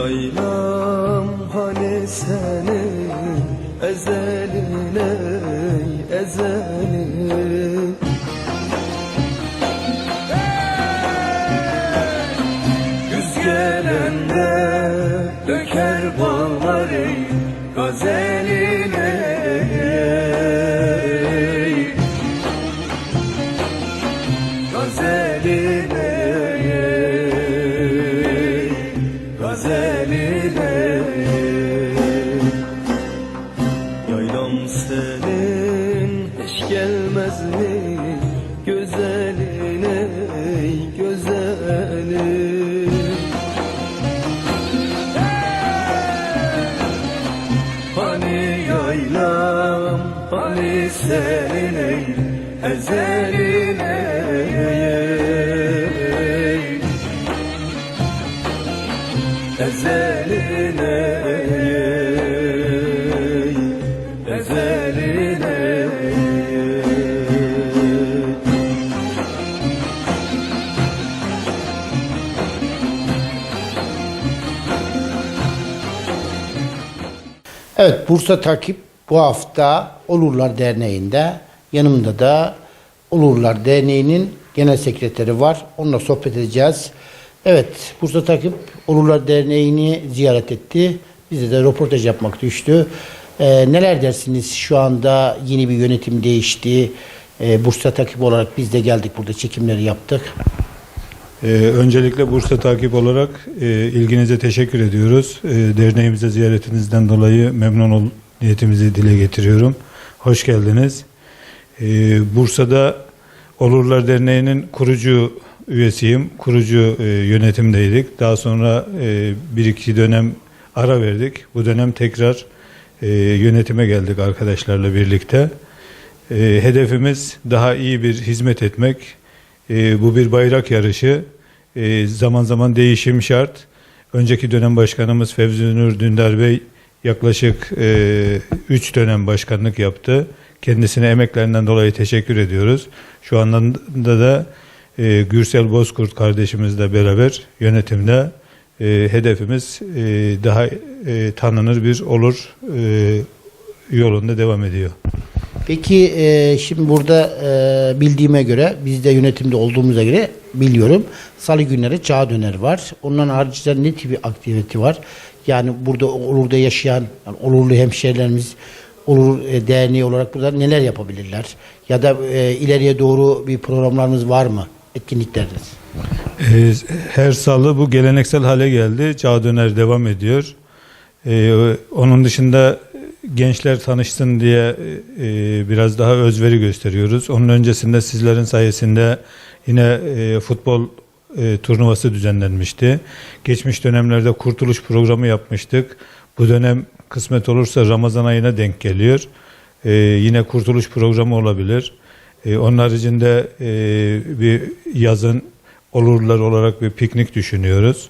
Yaylam hani senin ezelin ey ezelin gelende döker gazelin ey Hani yaylam hani senin ey Ezelin Evet Bursa Takip bu hafta Olurlar Derneği'nde yanımda da Olurlar Derneği'nin genel sekreteri var. Onunla sohbet edeceğiz. Evet Bursa Takip Olurlar Derneği'ni ziyaret etti. Bize de röportaj yapmak düştü. Ee, neler dersiniz şu anda yeni bir yönetim değişti. Ee, Bursa Takip olarak biz de geldik burada çekimleri yaptık. Ee, öncelikle Bursa takip olarak e, ilginize teşekkür ediyoruz. E, derneğimize ziyaretinizden dolayı memnun ol niyetimizi dile getiriyorum. Hoş geldiniz. E, Bursa'da Olurlar Derneği'nin kurucu üyesiyim. Kurucu e, yönetimdeydik. Daha sonra e, bir iki dönem ara verdik. Bu dönem tekrar e, yönetime geldik arkadaşlarla birlikte. E, hedefimiz daha iyi bir hizmet etmek. E, bu bir bayrak yarışı. E, zaman zaman değişim şart. Önceki dönem başkanımız Fevzi Nur Dündar Bey yaklaşık 3 dönem başkanlık yaptı. Kendisine emeklerinden dolayı teşekkür ediyoruz. Şu anda da e, Gürsel Bozkurt kardeşimizle beraber yönetimde e, hedefimiz e, daha e, tanınır bir olur e, yolunda devam ediyor. Peki e, şimdi burada e, bildiğime göre biz de yönetimde olduğumuza göre biliyorum. Salı günleri çağ döner var. Ondan haricinde ne tip bir aktivite var? Yani burada Olur'da yaşayan yani Olurlu hemşehrilerimiz Olur e, Derneği olarak burada neler yapabilirler? Ya da e, ileriye doğru bir programlarınız var mı? Etkinlikleriniz. Ee, Her salı bu geleneksel hale geldi. Çağ döner devam ediyor. Ee, Onun dışında gençler tanışsın diye e, biraz daha özveri gösteriyoruz. Onun öncesinde sizlerin sayesinde yine e, futbol e, turnuvası düzenlenmişti. Geçmiş dönemlerde kurtuluş programı yapmıştık. Bu dönem kısmet olursa Ramazan ayına denk geliyor. Ee, yine kurtuluş programı olabilir. Ee, onun haricinde e, bir yazın olurlar olarak bir piknik düşünüyoruz.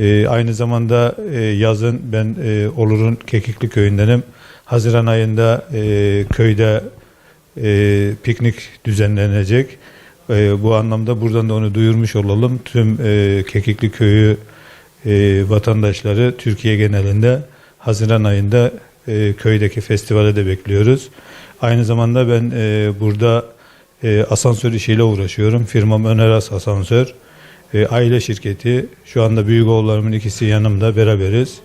Ee, aynı zamanda e, yazın ben e, Olur'un Kekikli köyündenim. Haziran ayında e, köyde e, piknik düzenlenecek. E, bu anlamda buradan da onu duyurmuş olalım. Tüm e, Kekikli köyü e, vatandaşları Türkiye genelinde Haziran ayında e, köydeki festivale de bekliyoruz. Aynı zamanda ben e, burada e, asansör işiyle uğraşıyorum. Firmam Öneras Asansör. E, aile şirketi. Şu anda büyük oğullarımın ikisi yanımda beraberiz.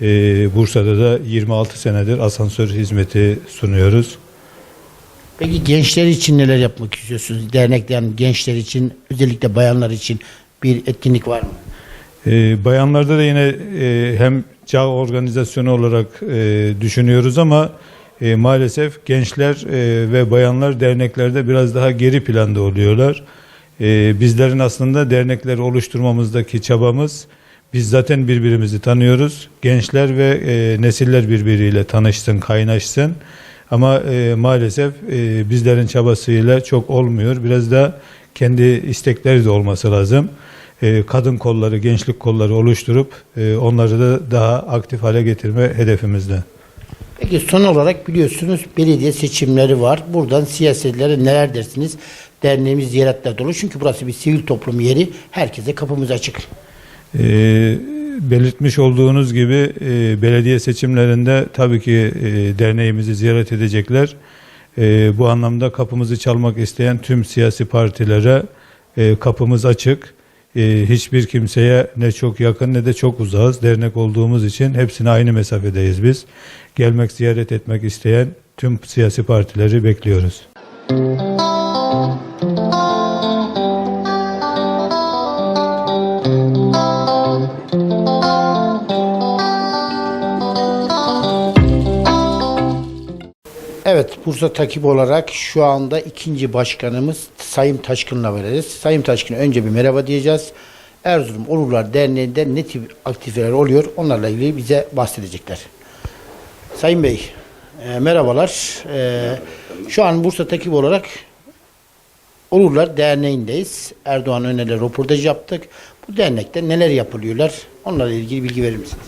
E, Bursa'da da 26 senedir asansör hizmeti sunuyoruz. Peki gençler için neler yapmak istiyorsunuz? Dernekten gençler için özellikle bayanlar için bir etkinlik var mı? E, bayanlarda da yine e, hem çağ organizasyonu olarak e, düşünüyoruz ama e, maalesef gençler e, ve bayanlar derneklerde biraz daha geri planda oluyorlar. E, bizlerin aslında dernekleri oluşturmamızdaki çabamız biz zaten birbirimizi tanıyoruz. Gençler ve e, nesiller birbiriyle tanışsın, kaynaşsın. Ama e, maalesef e, bizlerin çabasıyla çok olmuyor. Biraz da kendi istekleri de olması lazım. E, kadın kolları, gençlik kolları oluşturup e, onları da daha aktif hale getirme hedefimizde. Peki son olarak biliyorsunuz belediye seçimleri var. Buradan siyasetlere neler dersiniz? Derneğimiz ziyaretler dolu. Çünkü burası bir sivil toplum yeri. Herkese kapımız açık. Ee, belirtmiş olduğunuz gibi e, belediye seçimlerinde tabii ki e, derneğimizi ziyaret edecekler. E, bu anlamda kapımızı çalmak isteyen tüm siyasi partilere e, kapımız açık. E, hiçbir kimseye ne çok yakın ne de çok uzağız. Dernek olduğumuz için hepsine aynı mesafedeyiz biz. Gelmek, ziyaret etmek isteyen tüm siyasi partileri bekliyoruz. Evet, Bursa takip olarak şu anda ikinci başkanımız Sayın Taşkın'la veririz. Sayın Taşkın önce bir merhaba diyeceğiz. Erzurum Olurlar Derneği'nde ne tip aktiviteler oluyor onlarla ilgili bize bahsedecekler. Sayın Bey, e, merhabalar. E, şu an Bursa takip olarak Olurlar Derneği'ndeyiz. Erdoğan Öner'le röportaj yaptık. Bu dernekte neler yapılıyorlar? Onlarla ilgili bilgi verir misiniz?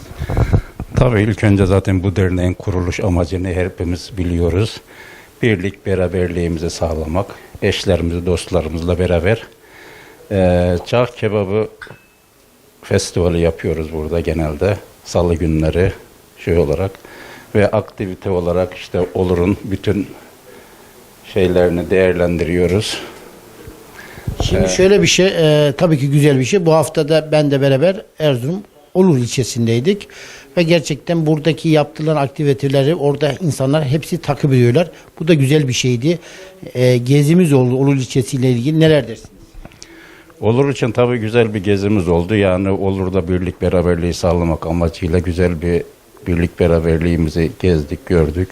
Tabii ilk önce zaten bu derneğin kuruluş amacını hepimiz biliyoruz. Birlik, beraberliğimizi sağlamak, eşlerimizi, dostlarımızla beraber eee Çağ Kebabı Festivali yapıyoruz burada genelde. Salı günleri şey olarak ve aktivite olarak işte Olur'un bütün şeylerini değerlendiriyoruz. Şimdi şöyle bir şey, e, tabii ki güzel bir şey. Bu hafta da ben de beraber Erzurum Olur ilçesindeydik. Ve gerçekten buradaki yapılan aktiviteleri orada insanlar hepsi takip ediyorlar. Bu da güzel bir şeydi. E, gezimiz oldu Olur ilçesiyle ilgili. Neler dersiniz? Olur için tabii güzel bir gezimiz oldu. Yani Olur'da birlik beraberliği sağlamak amacıyla güzel bir birlik beraberliğimizi gezdik, gördük.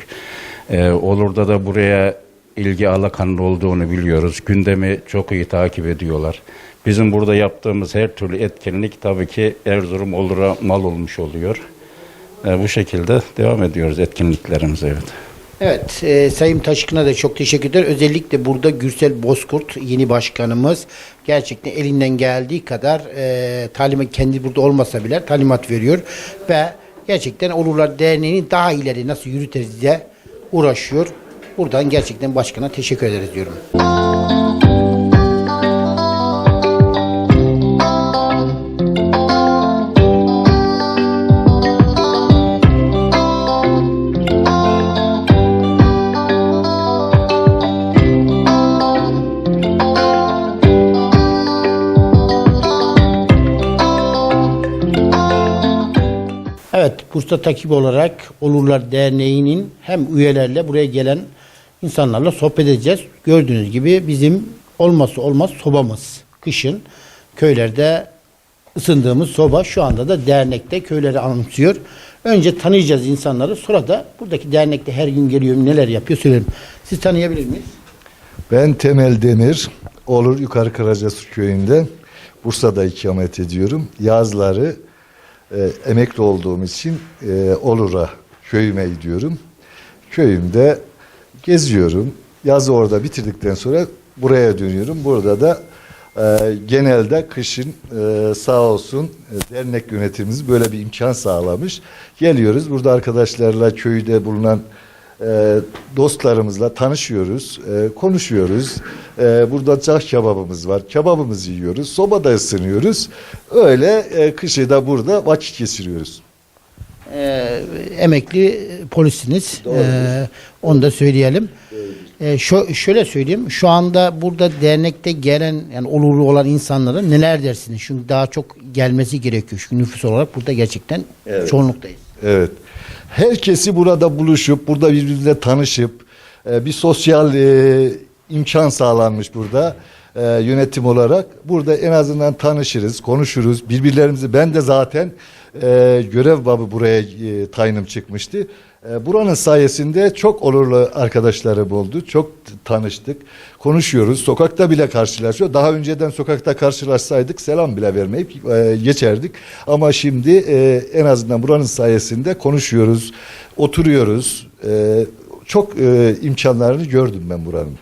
Ee, Olur'da da buraya ilgi alakanlı olduğunu biliyoruz. Gündemi çok iyi takip ediyorlar. Bizim burada yaptığımız her türlü etkinlik tabii ki Erzurum Olur'a mal olmuş oluyor. Ee, bu şekilde devam ediyoruz etkinliklerimize evet. Evet, e, Sayın Taşkın'a da çok teşekkürler. Özellikle burada Gürsel Bozkurt yeni başkanımız gerçekten elinden geldiği kadar e, talimat kendi burada olmasa bile talimat veriyor ve gerçekten Olurlar Derneği'ni daha ileri nasıl yürüteriz diye uğraşıyor. Buradan gerçekten başkana teşekkür ederiz diyorum. Bursa takip olarak Olurlar Derneği'nin hem üyelerle buraya gelen insanlarla sohbet edeceğiz. Gördüğünüz gibi bizim olmazsa olmaz sobamız. Kışın köylerde ısındığımız soba şu anda da dernekte köyleri anımsıyor. Önce tanıyacağız insanları sonra da buradaki dernekte her gün geliyor neler yapıyor söyleyelim. Siz tanıyabilir miyiz? Ben Temel Demir. Olur Yukarı Karacasu köyünde Bursa'da ikamet ediyorum. Yazları e, emekli olduğum için e, Olur'a köyüme gidiyorum. Köyümde geziyorum. Yazı orada bitirdikten sonra buraya dönüyorum. Burada da e, genelde kışın e, sağ olsun e, dernek yönetimimiz böyle bir imkan sağlamış. Geliyoruz burada arkadaşlarla köyde bulunan e, dostlarımızla tanışıyoruz, e, konuşuyoruz. E, burada cah kebabımız var, kebabımızı yiyoruz, sobada ısınıyoruz. Öyle e, kışı da burada vakit geçiriyoruz. Ee, emekli polisiniz. Ee, onu da söyleyelim. Ee, şö- şöyle söyleyeyim. Şu anda burada dernekte gelen yani olurlu olan insanlara neler dersiniz? Çünkü daha çok gelmesi gerekiyor. Çünkü nüfus olarak burada gerçekten çoğunluktayız. Evet. Herkesi burada buluşup, burada birbirine tanışıp e, bir sosyal e, imkan sağlanmış burada e, yönetim olarak. Burada en azından tanışırız, konuşuruz. Birbirlerimizi ben de zaten görev babı buraya tayinim çıkmıştı. E, buranın sayesinde çok olurlu arkadaşlarım oldu. Çok tanıştık. Konuşuyoruz. Sokakta bile karşılaşıyor. Daha önceden sokakta karşılaşsaydık selam bile vermeyip e, geçerdik. Ama şimdi e, en azından buranın sayesinde konuşuyoruz, oturuyoruz. E, çok e, imkanlarını gördüm ben buranın.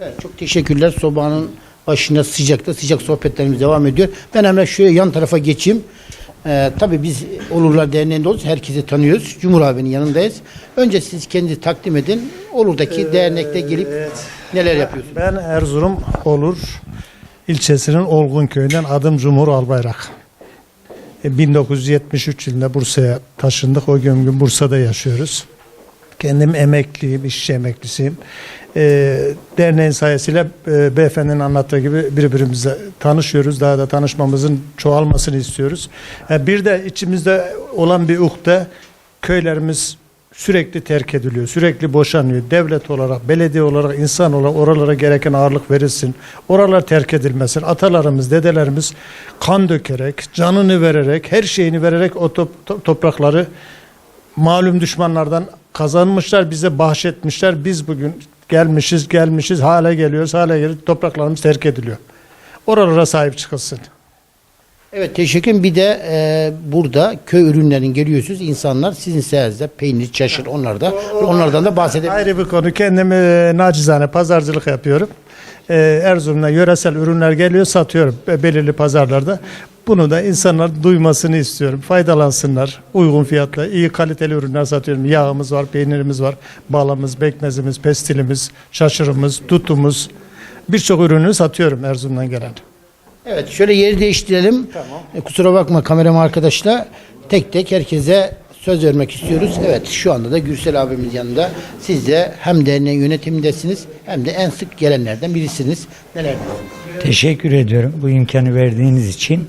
Evet, çok teşekkürler. Sobanın başında sıcakta sıcak sohbetlerimiz devam ediyor. Ben hemen şöyle yan tarafa geçeyim. Ee, tabii biz Olurlar Derneği'nde oluruz. Herkesi tanıyoruz. Cumhur abinin yanındayız. Önce siz kendi takdim edin. Olur'daki dernekte gelip neler yapıyorsunuz? Ben Erzurum Olur ilçesinin Olgun köyünden adım Cumhur Albayrak. E, 1973 yılında Bursa'ya taşındık. O gün gün Bursa'da yaşıyoruz. Kendim emekliyim, işçi emeklisiyim. E, derneğin sayesinde e, beyefendinin anlattığı gibi birbirimize tanışıyoruz. Daha da tanışmamızın çoğalmasını istiyoruz. E, bir de içimizde olan bir ukde köylerimiz sürekli terk ediliyor, sürekli boşanıyor. Devlet olarak, belediye olarak, insan olarak oralara gereken ağırlık verilsin. Oralar terk edilmesin. Atalarımız, dedelerimiz kan dökerek, canını vererek, her şeyini vererek o top- to- toprakları malum düşmanlardan kazanmışlar, bize bahşetmişler. Biz bugün gelmişiz, gelmişiz, hala geliyoruz, hala geliyoruz. Topraklarımız terk ediliyor. Oralara sahip çıkılsın. Evet teşekkür. Bir de e, burada köy ürünlerini geliyorsunuz. İnsanlar sizin sayenizde peynir, çaşır onlar da onlardan da bahsedebilirsiniz. Ayrı bir konu. Kendim e, nacizane pazarcılık yapıyorum. E, Erzurum'da yöresel ürünler geliyor, satıyorum belirli pazarlarda. Bunu da insanlar duymasını istiyorum. Faydalansınlar. Uygun fiyatla iyi kaliteli ürünler satıyorum. Yağımız var, peynirimiz var, balımız, bekmezimiz, pestilimiz, şaşırımız, tutumuz. Birçok ürünü satıyorum Erzurum'dan gelen. Evet şöyle yeri değiştirelim. E, kusura bakma kameram arkadaşlar. Tek tek herkese söz vermek istiyoruz. Evet şu anda da Gürsel abimiz yanında. Siz de hem derneğin yönetimindesiniz hem de en sık gelenlerden birisiniz. Neler Teşekkür ediyorum bu imkanı verdiğiniz için.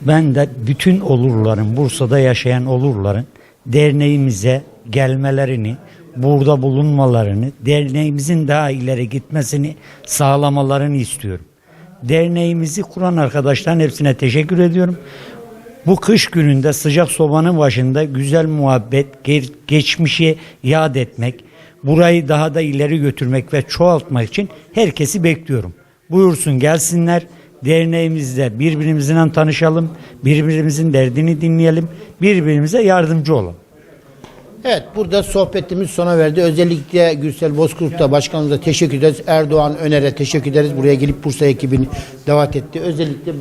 Ben de bütün olurların, Bursa'da yaşayan olurların derneğimize gelmelerini, burada bulunmalarını, derneğimizin daha ileri gitmesini sağlamalarını istiyorum. Derneğimizi kuran arkadaşların hepsine teşekkür ediyorum. Bu kış gününde sıcak sobanın başında güzel muhabbet, ge- geçmişi yad etmek, burayı daha da ileri götürmek ve çoğaltmak için herkesi bekliyorum. Buyursun gelsinler. Derneğimizde birbirimizle tanışalım, birbirimizin derdini dinleyelim, birbirimize yardımcı olalım. Evet burada sohbetimiz sona verdi. Özellikle Gürsel Bozkurt'ta başkanımıza teşekkür ederiz. Erdoğan Öner'e teşekkür ederiz. Buraya gelip Bursa ekibini davet etti. Özellikle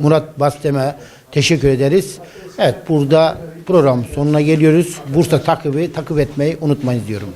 Murat Bastem'e teşekkür ederiz. Evet burada program sonuna geliyoruz. Bursa takibi takip etmeyi unutmayın diyorum.